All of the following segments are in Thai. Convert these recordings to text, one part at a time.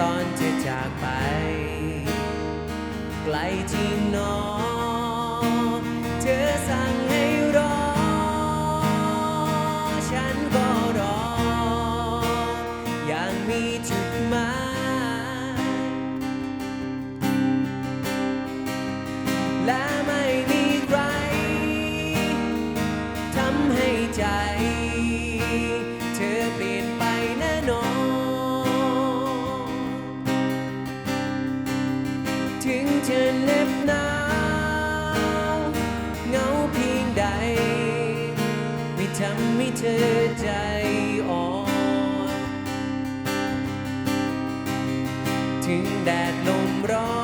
ตอนเธอจากไป ไกลจริงหนอเธอสั่งให้รอ ฉันก็รอ อย่างมีจุดหมายและไม่มีใครทำให้ใจ จะเน็บหนาวเงาเพียงใด ไม่ทำให้เธอใจอ่อน ถึงแดดลมร้อ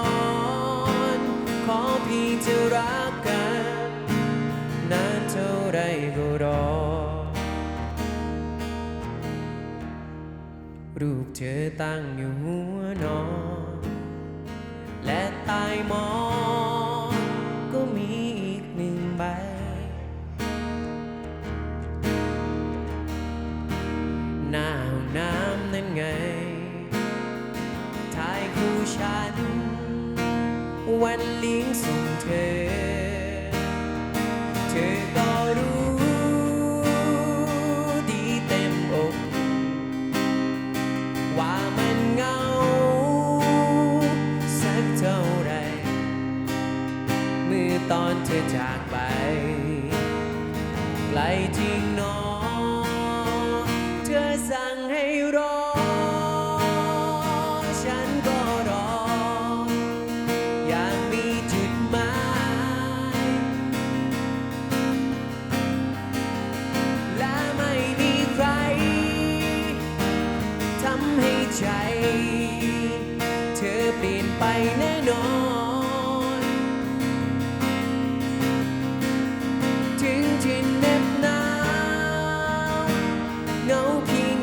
น ขอเพียงจะรักกัน นานเท่าไรก็รอ รูปเธอตั้งอยู่หัวนอน ใต้หมอนก็มีอีกหนึ่งใบ หน้าห้องน้ำนั่นไงถ่ายคู่ฉัน วันเลี้ยงส่งเธอ เธอ ธอจากไป ไกลจริงหนองเธอสั่งให้รอ ฉันก็รอ อย่างมีจุดหมาย และไม่มีใครทำให้ใจ เธอเปลี่ยนไปแน่นอน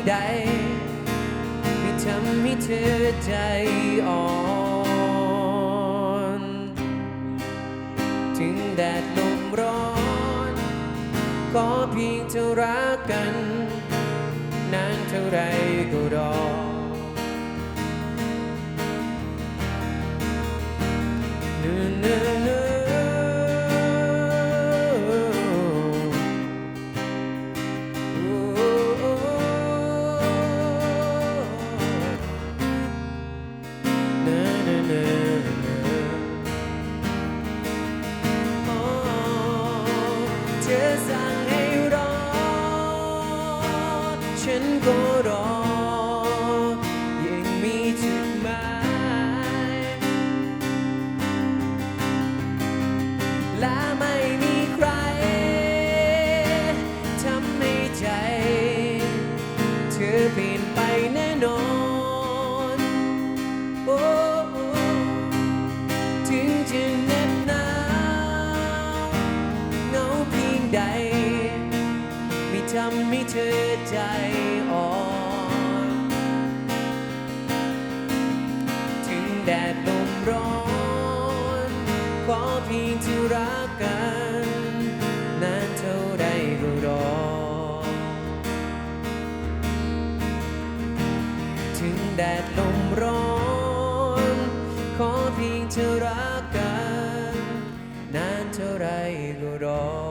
ใดไม่ทำให้เธอใจอ่อน ถึงแดดลมร้อน ก็เพียงเท่ารักกัน นานเท่าไรก็รอ สั่งให้รอ ฉันก็รอ ยังมีจุดหมายและ แดดลมร้อน ขอเพียงเธอรักกัน นานเท่าไรก็รอ